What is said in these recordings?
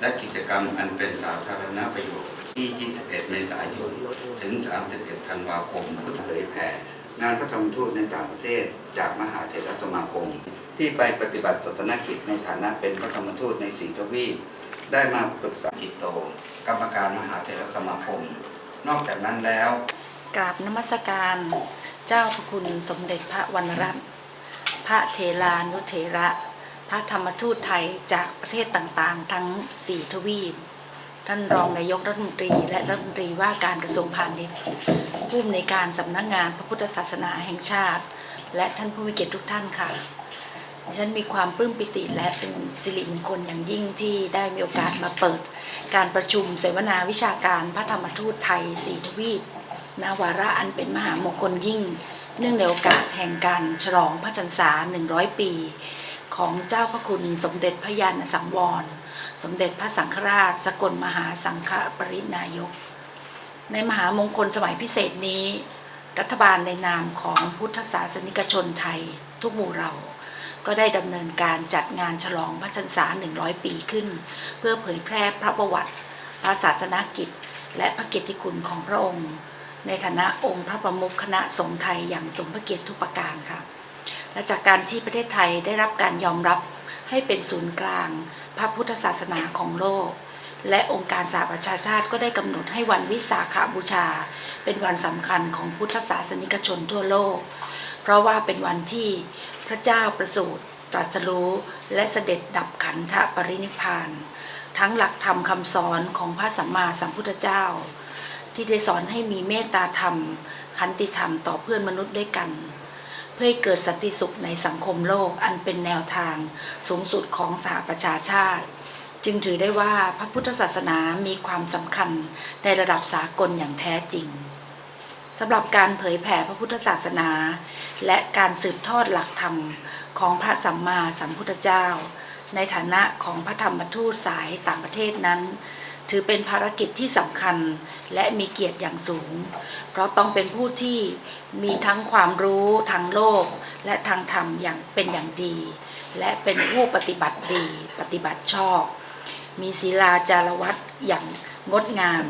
และกิจกรรมอันเป็นสาธารณประโยชน์ที่ 21 เมษายน ถึง 31 ธันวาคมพุทธเผยแผ่งานพระธรรมทูตในต่างประเทศ จากมหาเถรสมาคม ที่ไปปฏิบัติศาสนกิจในฐานะเป็นพระธรรมทูตในสีทวีปได้มาปรึกษาจิตโต กรรมการมหาเถรสมาคม นอกจากนั้นแล้วกราบนมัสการเจ้าพระคุณสมเด็จพระวรรณรัตน์พระเทลานุเถระ ระธรรมทูตไทยจากประเทศต่างๆ ทั้งสี่ทวีป ท่านรองนายกรัฐมนตรี และรัฐมนตรีว่าการกระทรวงพาณิชย์ ผู้อำนวยการสำนักงานพระพุทธศาสนาแห่งชาติ และท่านผู้มีเกียรติทุกท่านค่ะดิฉันมีความปลื้มปิติและเป็นสิริมงคลอย่างยิ่งที่ได้มีโอกาสมาเปิด การประชุมเสวนาวิชาการพระธรรมทูตไทยสี่ทวีปนาวาระอันเป็นมหามงคลยิ่ง เนื่องในโอกาสแห่งการฉลองพระจรรษา100 ปี ของเจ้าพระคุณสมเด็จพระยาณสังวร สมเด็จพระสังฆราช สกลมหาสังฆปรินายก ในมหามงคลสมัยพิเศษนี้ รัฐบาลในนามของพุทธศาสนิกชนไทย ทุกหมู่เราก็ได้ดำเนินการจัดงานฉลองพระจรรษา 100 ปีขึ้น เพื่อเผยแพร่พระประวัติ พระศาสนากิจ และพระเกียรติคุณของพระองค์ ในฐานะองค์พระประมุขคณะสงฆ์ไทยอย่างสมพระเกียรติทุกประการค่ะ และจากการที่ประเทศไทยได้รับการยอมรับให้เป็นศูนย์กลาง พระพุทธศาสนาของโลก และองค์การสหประชาชาติก็ได้กำหนดให้วันวิสาขบูชา เป็นวันสำคัญของพุทธศาสนิกชนทั่วโลก เพราะว่าเป็นวันที่พระเจ้าประสูติตรัสรู้และเสด็จดับขันธปรินิพพาน ทั้งหลักธรรมคำสอนของพระสัมมาสัมพุทธเจ้า ที่ได้สอนให้มีเมตตาธรรม ขันติธรรมต่อเพื่อนมนุษย์ด้วยกัน เพื่อให้เกิดสันติสุขในสังคมโลกอันเป็นแนวทางสูงสุดของสหประชาชาติ จึงถือได้ว่าพระพุทธศาสนามีความสำคัญในระดับสากลอย่างแท้จริงสำหรับการเผยแผ่พระพุทธศาสนา และการสืบทอดหลักธรรมของพระสัมมาสัมพุทธเจ้า ในฐานะของพระธรรมทูตสายต่างประเทศนั้น ถือเป็นภารกิจที่สำคัญและมีเกียรติอย่างสูง เพราะต้องเป็นผู้ที่มีทั้งความรู้ทางโลก และทางธรรมอย่างเป็นอย่างดี และเป็นผู้ปฏิบัติดีปฏิบัติชอบ มีศีลาจารวัตอย่างงดงาม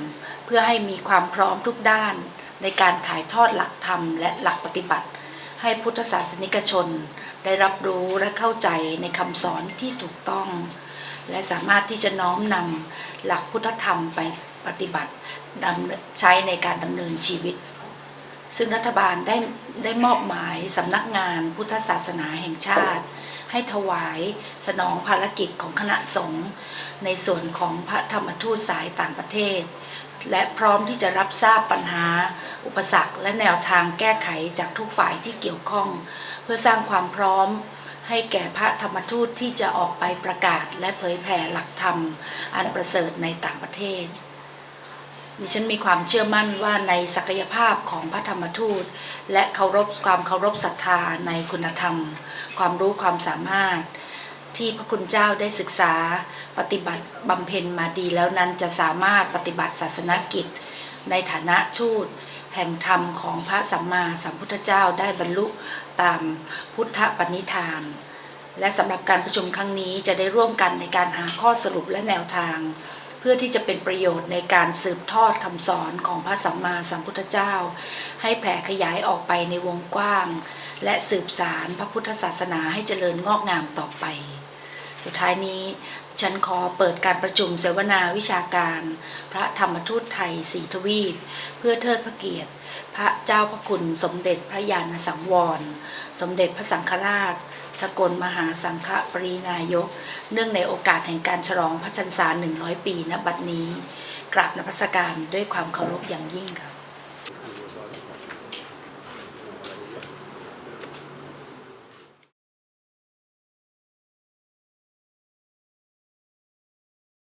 เพื่อให้มีความพร้อมทุกด้าน ในการถ่ายทอดหลักธรรมและหลักปฏิบัติ ให้พุทธศาสนิกชน ได้รับรู้และเข้าใจในคำสอนที่ถูกต้อง และสามารถที่จะน้อมนำหลักพุทธธรรมไปปฏิบัติใช้ในการดำเนินชีวิต ซึ่งรัฐบาลได้ได้มอบหมายสำนักงานพุทธศาสนาแห่งชาติ ให้ถวายสนองภารกิจของคณะสงฆ์ในส่วนของพระธรรมทูตสายต่างประเทศ และพร้อมที่จะรับทราบปัญหา อุปสรรคและแนวทางแก้ไขจากทุกฝ่ายที่เกี่ยวข้อง เพื่อสร้างความพร้อมให้แก่พระธรรมทูตที่จะออกไปประกาศและเผยแผ่หลักธรรม อันประเสริฐในต่างประเทศ ดิฉันมีความเชื่อมั่นว่าในศักยภาพของพระธรรมทูต และเคารพความเคารพศรัทธาในคุณธรรม ความรู้ความสามารถ ที่พระคุณเจ้าได้ศึกษาปฏิบัติบำเพ็ญมาดีแล้วนั้นจะสามารถปฏิบัติศาสนกิจ ในฐานะทูต แห่งธรรมของพระสัมมาสัมพุทธเจ้าได้บรรลุตามพุทธปณิธาน และสำหรับการประชุมครั้งนี้จะได้ร่วมกันในการหาข้อสรุปและแนวทาง พื่อที่จะเป็นประโยชน์ในการสืบทอดคำสอนของพระสัมมาสัมพุทธเจ้า ให้แผ่ขยายออกไปในวงกว้าง และสืบสารพระพุทธศาสนาให้เจริญงอกงามต่อไป สุดท้ายนี้ฉันขอเปิดการประชุมเสวนาวิชาการ พระธรรมทูตไทยสีทวีป เพื่อเทิดพระเกียรติ พระเจ้าพระคุณสมเด็จพระยาณสังวร สมเด็จพระสังฆราช สกลมหาสังฆปรีนายก เนื่องในโอกาสแห่งการฉลองพระชนษา100 ปีณบัดนี้ กราบนพัสการด้วยความเคารพอย่างยิ่งค่ะ